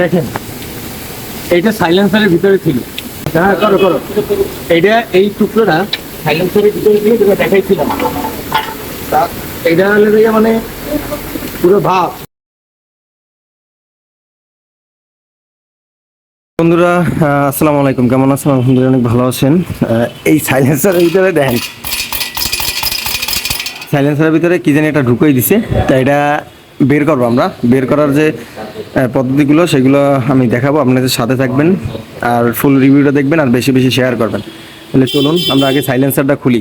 দেখেন, এইটা সাইলেন্সারের ভিতরে ছিল। হ্যাঁ করো করো। এইটা, এই টুকরোটা সাইলেন্সারের ভিতরে ছিল, যেটা দেখাইছিলাম। এইটা হলে দেখে মানে পুরো ভাব। বন্ধুরা আসসালামু আলাইকুম। কেমন আছেন? আলহামদুলিল্লাহ অনেক ভালো আছেন। এই সাইলেন্সারের ভিতরে দেখেন। সাইলেন্সারের ভিতরে কি জানি এটা ঢুকিয়ে দিছে। তা এটা বের করব আমরা। বের করার যে পদ্ধতিগুলো সেগুলো আমি দেখাবো। আপনাদের সাথে থাকবেন আর ফুল রিভিউটা দেখবেন আর বেশি বেশি শেয়ার করবেন। তাহলে চলুন আমরা আগে সাইলেন্সারটা খুলি।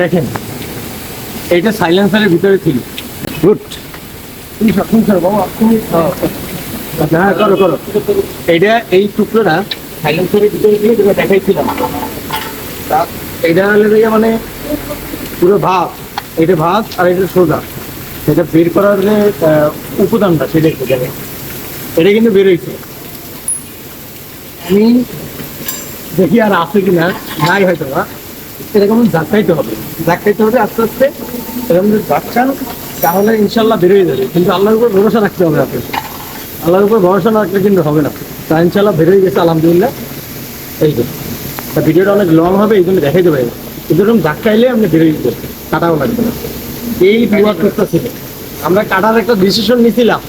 দেখেন এইটা সাইলেন্সারের ভিতরে ছিল। গুড তুমি হ্যাঁ করো করো। এইটা এই টুকরোটা সাইলেন্সারের ভিতরে ছিল যেটা দেখাইছিলাম। তা এইটা হলে দেখে মানে পুরো ভাত, এটা ভাব আর এটা সোজা। সেটা বের করার যে উপাদানটা সেটা একটু দেখেন এটা কিন্তু বেরোইছে। আমি দেখি আর আছে কিনা, নাই হয়তো না এরকম ধাক্কাইতে হবে। ধাক্কাইতে হবে আস্তে আস্তে। এরকম যদি ধাক্কান তাহলে ইনশাল্লাহ বেরোয় যাবে। কিন্তু আল্লাহর উপর ভরসা রাখতে হবে আপনি আল্লাহর উপর ভরসা না রাখলে কিন্তু হবে না। তা ইনশাল্লাহ বেরোয় গেছে, আলহামদুলিল্লাহ। এই যে। তা ভিডিওটা অনেক লং হবে এই জন্য দেখাইতে পারি কিন্তু এরকম ধাক্কাইলে আপনি বেরোয় যেতে কাটাও লাগবে না। এই বিভাগ ছিল আমরা কাটার একটা ডিসিশন নিয়েছিলাম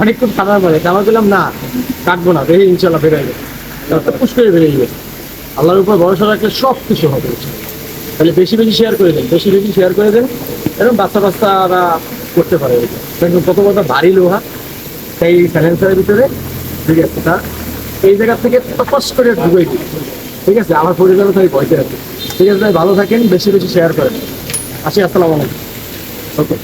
অনেকক্ষণ কাটার পরে। আমরা বললাম না কাটবো না বেরিয়ে ইনশাল্লাহ বেরোয় যাবে। পুষ করে বেরিয়ে যাবে আল্লাহর উপর ভরসা রাখলে সব কিছু হবে তাহলে বেশি বেশি শেয়ার করে দেন বেশি বেশি শেয়ার করে দেন এরকম বাচ্চা বাচ্চারা করতে পারে। দেখুন কত কত ভারী লোহা সেই স্যালেন্সারের ভিতরে ঠিক আছে তা এই জায়গা থেকে তপস করে ঢুকে দিই ঠিক আছে, আমার পরিবারও তাই ভয়তে আছে। ঠিক আছে, ভাই, ভালো থাকেন, বেশি বেশি শেয়ার করেন। আসি, আসসালামু ওকে